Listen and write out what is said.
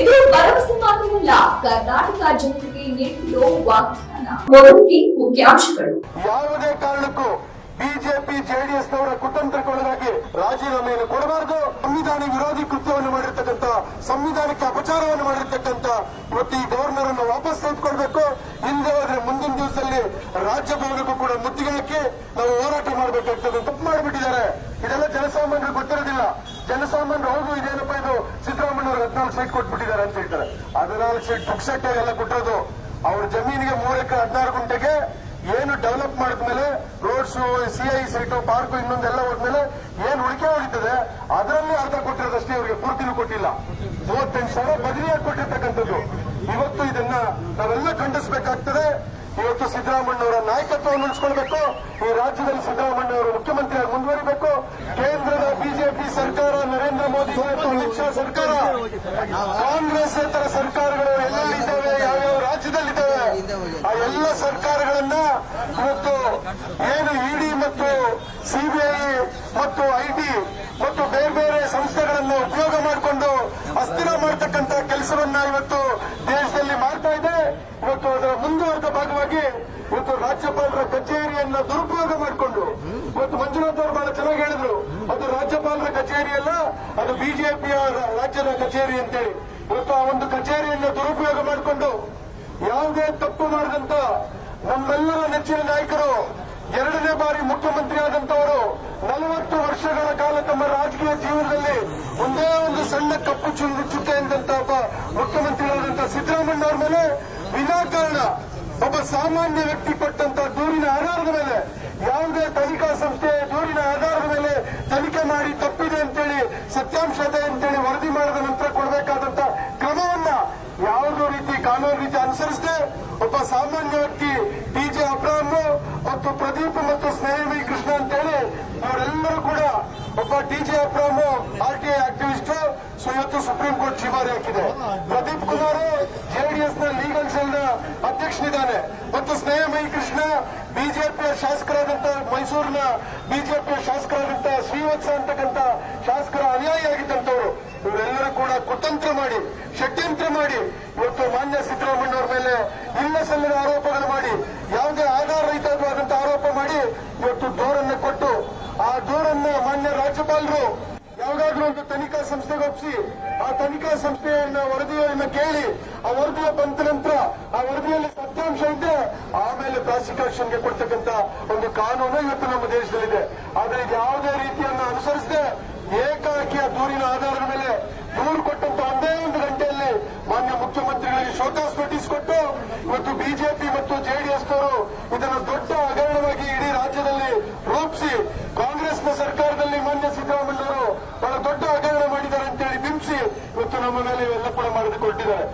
ಇದು ಭರವಸೆ ಮಾತ್ರವಲ್ಲ, ಕರ್ನಾಟಕ ಜನತೆಗೆ ನೀಡಿರೋ ವಾಗ್ದಾನ. ಮುಖ್ಯಾಂಶಗಳು. ಯಾವುದೇ ಕಾರಣಕ್ಕೂ ಬಿಜೆಪಿ ಜೆಡಿಎಸ್ ನವರ ಕುತಂತ್ರಕ್ಕೊಳಗಾಗಿ ರಾಜೀನಾಮೆಯನ್ನು ಕೊಡಬಾರದು. ಸಂವಿಧಾನ ವಿರೋಧಿ ಕೃತ್ಯವನ್ನು ಮಾಡಿರ್ತಕ್ಕಂಥ, ಸಂವಿಧಾನಕ್ಕೆ ಅಪಚಾರವನ್ನು ಮಾಡಿರ್ತಕ್ಕಂಥ ಇವತ್ತು ಈ ಗವರ್ನರ್ ಅನ್ನು ವಾಪಸ್ ತೆಗೆದುಕೊಳ್ಬೇಕು ಇಲ್ಲದೆ ಹೋದ್ರೆ ಮುಂದಿನ ದಿವಸದಲ್ಲಿ ರಾಜ್ಯಭವನಕ್ಕೂ ಕೂಡ ಮುತ್ತಿಗೆ ಹಾಕಿ ನಾವು ಹೋರಾಟ ಮಾಡಬೇಕಾಗ್ತದೆ. ತಪ್ಪು ಮಾಡಿಬಿಟ್ಟಿದ್ದಾರೆ. ಇದೆಲ್ಲ ಜನಸಾಮಾನ್ಯರು ಗೊತ್ತಿರೋದಿಲ್ಲ. ಜನಸಾಮಾನ್ಯರು ಹೌದು ಇದೇನಪ್ಪ ಇದು? ಹದಿನಾಲ್ಕು ಸೀಟ್ ಕೊಟ್ಬಿಟ್ಟಿದ್ದಾರೆ ಅಂತ ಹೇಳ್ತಾರೆ. ಹದಿನಾಲ್ಕು ಸೀಟ್ ಪುಕ್ಸಟ್ಟೆ ಎಲ್ಲ ಕೊಟ್ಟಿರೋದು ಅವ್ರ ಜಮೀನಿಗೆ ಮೂರ್ ಎಕರೆ ಹದಿನಾರು ಗುಂಟೆಗೆ ಏನು ಡೆವಲಪ್ ಮಾಡಿದ್ಮೇಲೆ ರೋಡ್ಸ್ ಸಿಐ ಸೀಟು ಪಾರ್ಕ್ ಇನ್ನೊಂದೆಲ್ಲ ಹೋದ್ಮೇಲೆ ಏನ್ ಉಳಿಕೆ ಉಳಿತದೆ ಅದರಲ್ಲಿ ಅರ್ಧ ಕೊಟ್ಟಿರೋದಷ್ಟೇ ಇವರಿಗೆ ಪೂರ್ತಿನೂ ಕೊಟ್ಟಿಲ್ಲ. ಮೂವತ್ತೆಂಟು ಸಾವಿರ ಬದಲಿಯಾಗಿ ಕೊಟ್ಟಿರ್ತಕ್ಕಂಥದ್ದು. ಇವತ್ತು ಇದನ್ನ ನಾವೆಲ್ಲ ಖಂಡಿಸಬೇಕಾಗ್ತದೆ. ಇವತ್ತು ಸಿದ್ದರಾಮಣ್ಣವರ ನಾಯಕತ್ವವನ್ನು ಉಳಿಸ್ಕೊಳ್ಬೇಕು. ಈ ರಾಜ್ಯದಲ್ಲಿ ಸಿದ್ದರಾಮಣ್ಣವರು ಮುಖ್ಯಮಂತ್ರಿಯಾಗಿ ಮುಂದುವರಿಬೇಕು. ಕೇಂದ್ರದ ಬಿಜೆಪಿ ಸರ್ಕಾರ ನರೇಂದ್ರ ಸರ್ಕಾರ ಕಾಂಗ್ರೆಸ್ಸೇತರ ಸರ್ಕಾರಗಳು ಎಲ್ಲೆಲ್ಲಿದ್ದಾವೆ? ಯಾವ್ಯಾವ ರಾಜ್ಯದಲ್ಲಿದ್ದಾವೆ? ಆ ಎಲ್ಲ ಸರ್ಕಾರಗಳನ್ನ ಇವತ್ತು ಏನು ಇಡಿ ಮತ್ತು ಸಿಬಿಐ ಮತ್ತು ಐಟಿ ಮತ್ತು ಬೇರೆ ಬೇರೆ ಸಂಸ್ಥೆಗಳನ್ನ ಉಪಯೋಗ ಮಾಡಿಕೊಂಡು ಅಸ್ಥಿರ ಮಾಡತಕ್ಕಂತ ಕೆಲಸವನ್ನ ಇವತ್ತು ದೇಶದಲ್ಲಿ ಮಾಡ್ತಾ ಇದೆ. ಇವತ್ತು ಅದರ ಮುಂದುವರೆದ ಭಾಗವಾಗಿ ಇವತ್ತು ರಾಜ್ಯಪಾಲರ ಕಚೇರಿಯನ್ನ ದುರುಪಯೋಗ ಮಾಡಿಕೊಂಡು ಇವತ್ತು ಮಂಜುನಾಥ್ ಅವರು ಬಹಳ ಚೆನ್ನಾಗಿ ಹೇಳಿದ್ರು ಅದು ರಾಜ್ಯಪಾಲರ ಕಚೇರಿ ಅಲ್ಲ ಅದು ಬಿಜೆಪಿಯ ರಾಜ್ಯದ ಕಚೇರಿ ಅಂತೇಳಿ. ಇವತ್ತು ಆ ಒಂದು ಕಚೇರಿಯನ್ನು ದುರುಪಯೋಗ ಮಾಡಿಕೊಂಡು ಯಾವುದೇ ತಪ್ಪು ಮಾಡಿದಂತ ನಮ್ಮೆಲ್ಲರ ನೆಚ್ಚಿನ ನಾಯಕರು, ಎರಡನೇ ಬಾರಿ ಮುಖ್ಯಮಂತ್ರಿ ಆದಂತವರು ನಲವತ್ತು ವರ್ಷಗಳ ಕಾಲ ತಮ್ಮ ರಾಜಕೀಯ ಜೀವನದಲ್ಲಿ ಒಂದೇ ಒಂದು ಸಣ್ಣ ಕಪ್ಪು ಚುಕ್ಕೆ ಎಂದಂತ ಒಬ್ಬ ಮುಖ್ಯಮಂತ್ರಿಗಳಾದಂತ ಸಿದ್ದರಾಮಯ್ಯ ಅವರ ಮೇಲೆ ವಿನಾಕಾರಣ ಒಬ್ಬ ಸಾಮಾನ್ಯ ವ್ಯಕ್ತಿ ಕೊಟ್ಟಂತ ದೂರಿನ ಆಧಾರದ ಮೇಲೆ ಯಾವುದೇ ತನಿಖಾ ಸಂಸ್ಥೆಯ ದೂರಿನ ಆಧಾರದ ಮೇಲೆ ತನಿಖೆ ಮಾಡಿ ಸತ್ಯಾಂಶ ಇದೆ ಅಂತೇಳಿ ವರದಿ ಮಾಡಿದ ನಂತರ ಕೊಡಬೇಕಾದಂತ ಕ್ರಮವನ್ನ ಯಾವುದೋ ರೀತಿ ಕಾನೂನು ರೀತಿ ಅನುಸರಿಸದೆ, ಒಬ್ಬ ಸಾಮಾನ್ಯ ವ್ಯಕ್ತಿ ಡಿಜೆ ಅಬ್ರಾಹ್ಮ ಮತ್ತು ಪ್ರದೀಪ್ ಮತ್ತು ಸ್ನೇಹಿ ಕೃಷ್ಣ ಅಂತೇಳಿ ಅವರೆಲ್ಲರೂ ಕೂಡ ಒಬ್ಬ D J Abraham RTI activist. So ಇವತ್ತು ಸುಪ್ರೀಂ ಕೋರ್ಟ್ ಶಿಫಾರಿ ಹಾಕಿದೆ. ಪ್ರದೀಪ್ ಕುಮಾರ್ ಜೆಡಿಎಸ್ನ ಲೀಗಲ್ ಸೆಲ್ನ ಅಧ್ಯಕ್ಷನಿದ್ದಾನೆ. ಮತ್ತು ಸ್ನೇಹಮಯಿ ಕೃಷ್ಣ ಬಿಜೆಪಿಯ ಶಾಸಕರಾದಂತಹ ಮೈಸೂರಿನ ಬಿಜೆಪಿಯ ಶಾಸಕರಾದಂತಹ ಶ್ರೀವತ್ಸ ಅಂತಕ್ಕಂಥ ಶಾಸಕರ ಅನುಯಾಯಿಯಾಗಿದ್ದಂಥವರು ಇವರೆಲ್ಲರೂ ಕೂಡ ಕುತಂತ್ರ ಮಾಡಿ, ಷಡ್ಯಂತ್ರ ಮಾಡಿ, ಇವತ್ತು ಮಾನ್ಯ ಸಿದ್ದರಾಮಯ್ಯ ಅವರ ಮೇಲೆ ಇಲ್ಲ ಸಲ್ಲದ ಆರೋಪಗಳು ಮಾಡಿ, ಯಾವುದೇ ಆಧಾರ ರಹಿತವಾದಂತಹ ಆರೋಪ ಮಾಡಿ ಇವತ್ತು ದೂರನ್ನು ಕೊಟ್ಟು, ಆ ದೂರನ್ನ ಮಾನ್ಯ ರಾಜ್ಯಪಾಲರು ಯಾವುದಾದ್ರೂ ಒಂದು ತನಿಖಾ ಸಂಸ್ಥೆಗೆ ಒಪ್ಪಿಸಿ, ಆ ತನಿಖಾ ಸಂಸ್ಥೆಯನ್ನ ವರದಿಯನ್ನು ಕೇಳಿ ಆ ವರದಿಯ ಬಂದ ನಂತರ ಆ ವರದಿಯಲ್ಲಿ ಸತ್ಯಾಂಶ ಇದ್ರೆ ಆಮೇಲೆ ಪ್ರಾಸಿಕ್ಯೂಷನ್ಗೆ ಕೊಡ್ತಕ್ಕಂತ ಒಂದು ಕಾನೂನು ಇವತ್ತು ನಮ್ಮ ದೇಶದಲ್ಲಿದೆ. ಆದ್ರೆ ಇದು ಯಾವುದೇ ರೀತಿಯನ್ನ ಅನುಸರಿಸದೆ ಏಕಾಕಿಯ ದೂರಿನ ಆಧಾರದ ಮೇಲೆ ದೂರು ಕೊಟ್ಟಂತ ಒಂದೇ ಒಂದು ಗಂಟೆಯಲ್ಲಿ ಮಾನ್ಯ ಮುಖ್ಯಮಂತ್ರಿಗಳಿಗೆ ಶೋಕಾಸ್ ನೋಟಿಸ್ ಕೊಟ್ಟು ಇವತ್ತು ಬಿಜೆಪಿ ಮತ್ತು ಜೆಡಿಎಸ್ ನವರು ಇದನ್ನು ದೊಡ್ಡ ಹಗರಣವಾಗಿ ಇಡೀ ರಾಜ್ಯದಲ್ಲಿ ರೂಪಿಸಿ ಕಾಂಗ್ರೆಸ್ನ ಸರ್ಕಾರದಲ್ಲಿ ಮಾನ್ಯ ಸಿದ್ದರಾಮಯ್ಯವರು ಬಹಳ ದೊಡ್ಡ ಹಗರಣ ಮಾಡಿದ್ದಾರೆ ಅಂತೇಳಿ ಬಿಂಬಿಸಿ ಇವತ್ತು ನಮ್ಮ ಮೇಲೆ ಇವೆಲ್ಲ ಕೂಡ ಮಾಡಿಕೊಟ್ಟಿದ್ದಾರೆ